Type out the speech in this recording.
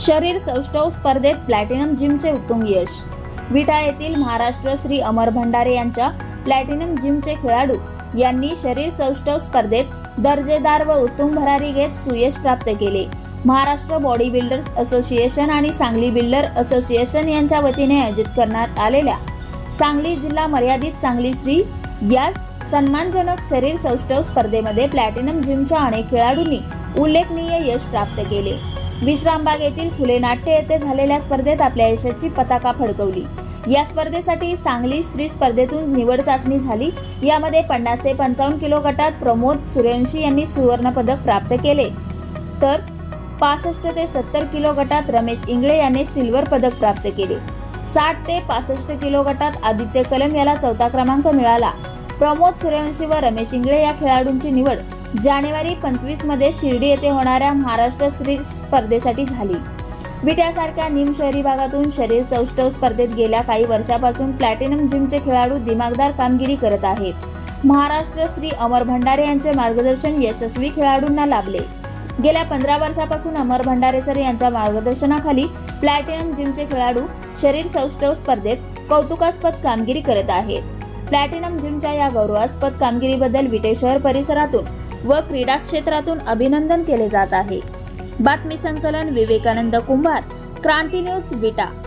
शरीर सौष्ठव स्पर्धेत प्लॅटिनम जिमचे उत्तुंग यश. विटा येथील महाराष्ट्र श्री अमर भंडारे यांच्या प्लॅटिनम जिमचे खेळाडू यांनी शरीर सौष्ठव स्पर्धेत दर्जेदार व उत्तुंग भरारी घेत सुयश प्राप्त केले. महाराष्ट्र बॉडी बिल्डर्स असोसिएशन आणि सांगली बिल्डर असोसिएशन यांच्या वतीने आयोजित करण्यात आलेल्या सांगली जिल्हा मर्यादित सांगली श्री या सन्मानजनक शरीर सौष्ठव स्पर्धेमध्ये प्लॅटिनम जिमच्या अनेक खेळाडूंनी उल्लेखनीय यश प्राप्त केले. विश्रामबाग येथील फुले नाट्य येथे झालेल्या स्पर्धेत आपल्या यशाची पताका फडकवली. या स्पर्धेसाठी सांगली श्री स्पर्धेतून निवड चाचणी झाली. यामध्ये पन्नास ते पंचावन्न किलो गटात प्रमोद सूर्यवंशी यांनी सुवर्ण पदक प्राप्त केले. तर पासष्ट ते सत्तर किलो गटात रमेश इंगळे यांनी सिल्वर पदक प्राप्त केले. साठ ते पासष्ट किलो गटात आदित्य कलम याला चौथा क्रमांक मिळाला. प्रमोद सूर्यवंशी व रमेश इंगळे या खेळाडूंची निवड जानेवारी पंचवीसमध्ये शिर्डी येथे होणाऱ्या महाराष्ट्र श्री स्पर्धेसाठी झाली. विट्यासारख्या निम शहरी भागातून शरीर सौष्ठव स्पर्धेत गेल्या काही वर्षापासून प्लॅटिनम जिमचे खेळाडू दिमागदार कामगिरी करत आहेत. महाराष्ट्र श्री अमर भंडारे यांचे मार्गदर्शन यशस्वी खेळाडूंना लाभले. गेल्या पंधरा वर्षापासून अमर भंडारे सर यांच्या मार्गदर्शनाखाली प्लॅटिनम जिमचे खेळाडू शरीर सौष्ठव स्पर्धेत कौतुकास्पद कामगिरी करत आहेत. प्लॅटिनम जिमच्या या गौरवास्पद कामगिरीबद्दल विटे शहर परिसरातून व क्रीडा क्षेत्रातून अभिनंदन केले जात आहे. बातमी संकलन विवेकानंद कुंभार क्रांती न्यूज विटा.